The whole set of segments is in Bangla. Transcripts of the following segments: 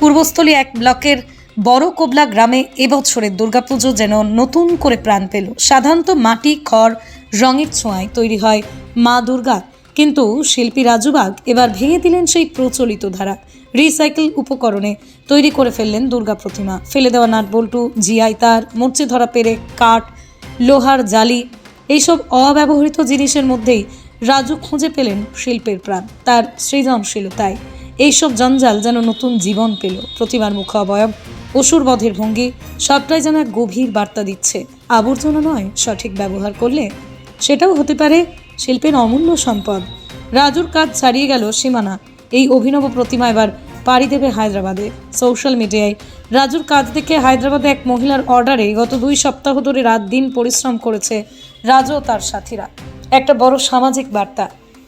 পূর্বস্থলী এক ব্লকের বড় কোবলা গ্রামে এবছরের দুর্গাপুজো যেন নতুন করে প্রাণ পেল। সাধারণত মাটি, খড়, রঙের ছোঁয়ায় তৈরি হয় মা দুর্গা। কিন্তু শিল্পী রাজুবাগ এবার ভেঙে দিলেন সেই প্রচলিত ধারা। রিসাইকেল উপকরণে তৈরি করে ফেললেন দুর্গা প্রতিমা। ফেলে দেওয়া নাটবল্টু, জিআই তার মরচে ধরা পেরে, কাঠ, লোহার জালি, এইসব অব্যবহৃত জিনিসের মধ্যেই রাজু খুঁজে পেলেন শিল্পের প্রাণ। তার সৃজনশীলতায় এইসব জঞ্জাল যেন নতুন জীবন পেল। প্রতিমার মুখ অবয়ব অসুর বধের ভঙ্গি, সবটাই যেন এক গভীর বার্তা দিচ্ছে। আবর্জনা নয়, সঠিক ব্যবহার করলে সেটাও হতে পারে শিল্পের অমূল্য সম্পদ। রাজুর কাজ ছাড়িয়ে গেল সীমানা। এই অভিনব প্রতিমা এবার পাড়ি দেবে হায়দ্রাবাদে। সোশ্যাল মিডিয়ায় রাজুর কাজ দেখে হায়দ্রাবাদে এক মহিলার অর্ডারে গত দুই সপ্তাহ ধরে রাত দিন পরিশ্রম করেছে রাজু তার সাথীরা। একটা বড় সামাজিক বার্তা।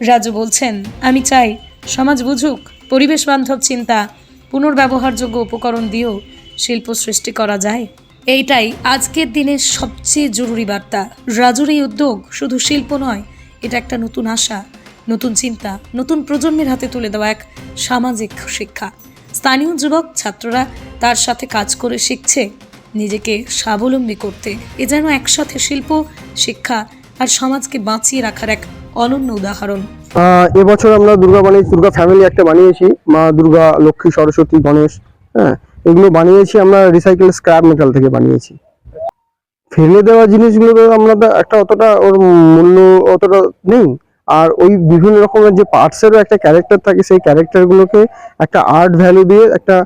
রাজু বলছেন, আমি চাই সমাজ বুঝুক, পরিবেশ বান্ধব চিন্তা, পুনর্ব্যবহারযোগ্য উপকরণ দিয়েও শিল্প সৃষ্টি করা যায়। এইটাই আজকের দিনের সবচেয়ে জরুরি বার্তা। রাজুর এই উদ্যোগ শুধু শিল্প নয়, এটা একটা নতুন আশা, নতুন চিন্তা, নতুন প্রজন্মের হাতে তুলে দেওয়া এক সামাজিক শিক্ষা। স্থানীয় যুবক, ছাত্ররা তার সাথে কাজ করে শিখছে, নিজেকে স্বাবলম্বী করতে। এ যেন একসাথে শিল্প, শিক্ষা আর সমাজকে বাঁচিয়ে রাখার এক অনন্য উদাহরণ। এবছর আমরা দুর্গা বানিয়েছি দুর্গা ফ্যামিলি একটা বানিয়েছি। মা দুর্গা, লক্ষ্মী, সরস্বতী, গণেশ হ্যাঁ এগুলো বানিয়েছি, আমরা রিসাইকেল স্ক্র্যাপ মেটাল থেকে বানিয়েছি। ফেলে দেওয়া জিনিসগুলো আমরা একটা অতটা ওর মূল্য অতটা নেই। আর ওই বিভিন্ন রকমের যে পার্টসেরও একটা ক্যারেক্টার থাকে, সেই ক্যারেক্টারগুলোকে একটা আর্ট ভ্যালু দিয়ে একটা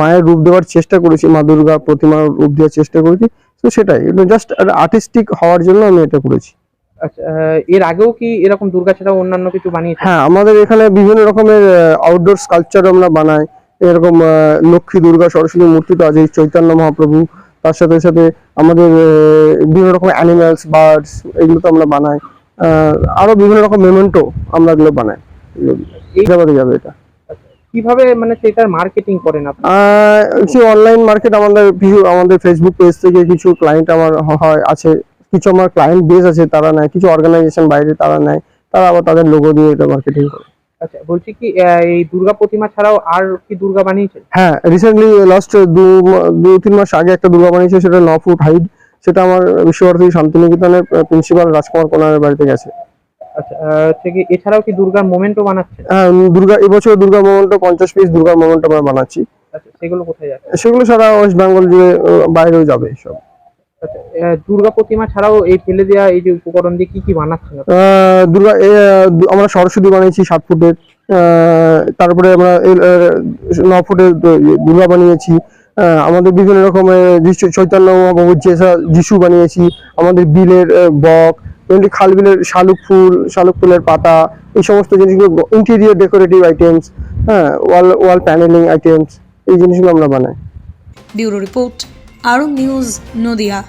মায়ের রূপ দেওয়ার চেষ্টা করেছি, মা দুর্গা প্রতিমার রূপ দেওয়ার চেষ্টা করেছি। তো সেটাই জাস্ট আর্টিস্টিক হওয়ার জন্য আমি এটা করেছি। আচ্ছা এর আগেও কি এরকম দুর্গা ছাড়াও অন্যান্য কিছু বানিয়েছে হ্যাঁ আমাদের এখানে বিভিন্ন রকমের আউটডোর স্কাল্পচার আমরা বানাই। এরকম লক্ষ্মী দুর্গা সরস্বতী মূর্তি তো আছে চৈতন্য মহাপ্রভু। তার সাথে সাথে আমাদের বিভিন্ন রকম অ্যানিমালস বার্ডস এগুলো তো আমরা বানাই। আরও বিভিন্ন রকম মেমেন্টো আমরা এগুলো বানাই। এই- এইভাবে যাবে এটা। কীভাবে মানে সেটার মার্কেটিং করেন আপনি? কিছু অনলাইন মার্কেট আমাদের আমাদের ফেসবুক পেজ থেকে কিছু ক্লায়েন্ট আমার হয় আছে। কিছু আমার ক্লায়েন্ট বেস আছে তারা নেয় কিছু অর্গানাইজেশন বাইরে তারা নেয় তারা আবার তাদের লোগো দিয়ে এটা মার্কেটিং করে। আচ্ছা বলছি কি এই দুর্গা প্রতিমা ছাড়াও আর কি দুর্গা বানিয়েছেন? হ্যাঁ রিসেন্টলি লাস্ট দু দু তিন মাস আগে একটা দুর্গা বানিয়েছে সেটা ন ফুট হাইট সেটা আমার বিশ্বভারতী শান্তিনিকেতনের প্রিন্সিপাল রাজকুমার কোনারের বাড়িতে গেছে। আচ্ছা কি এছাড়াও কি দুর্গার মোমেন্টও বানাচ্ছেন? হ্যাঁ দুর্গা এবছর দুর্গা মোমেন্টো পঞ্চাশ পিস দুর্গা মোমেন্টো আমরা বানাচ্ছি। আচ্ছা সেগুলো কোথায় যাচ্ছে? সেগুলো সারা ওয়েস্ট বেঙ্গল জুড়ে বাইরেও যাবে সব। দুর্গা প্রতিমা ছাড়াও এই ফেলে দেওয়া এই যে উপকরণ দিয়ে কি কি বানাচ্ছেন দুর্গা আমরা সরস্বতী বানিয়েছি সাত ফুটের তারপরে আমরা ন ফুটের দুর্গা বানিয়েছি। আমাদের বিভিন্ন রকমের যিশু- চৈতন্য মহাপ্রভুর যেসব যিশু বানিয়েছি আমাদের বিলের বক এমনি খাল বিলের শালুক ফুল শালুক ফুলের পাতা এই সমস্ত জিনিসগুলো ইন্টেরিয়ার ডেকোরেটিভ আইটেমস হ্যাঁ ওয়াল ওয়াল প্যানেলিং আইটেমস এই জিনিসগুলো আমরা বানাই। Bureau report. Arong news Nadia.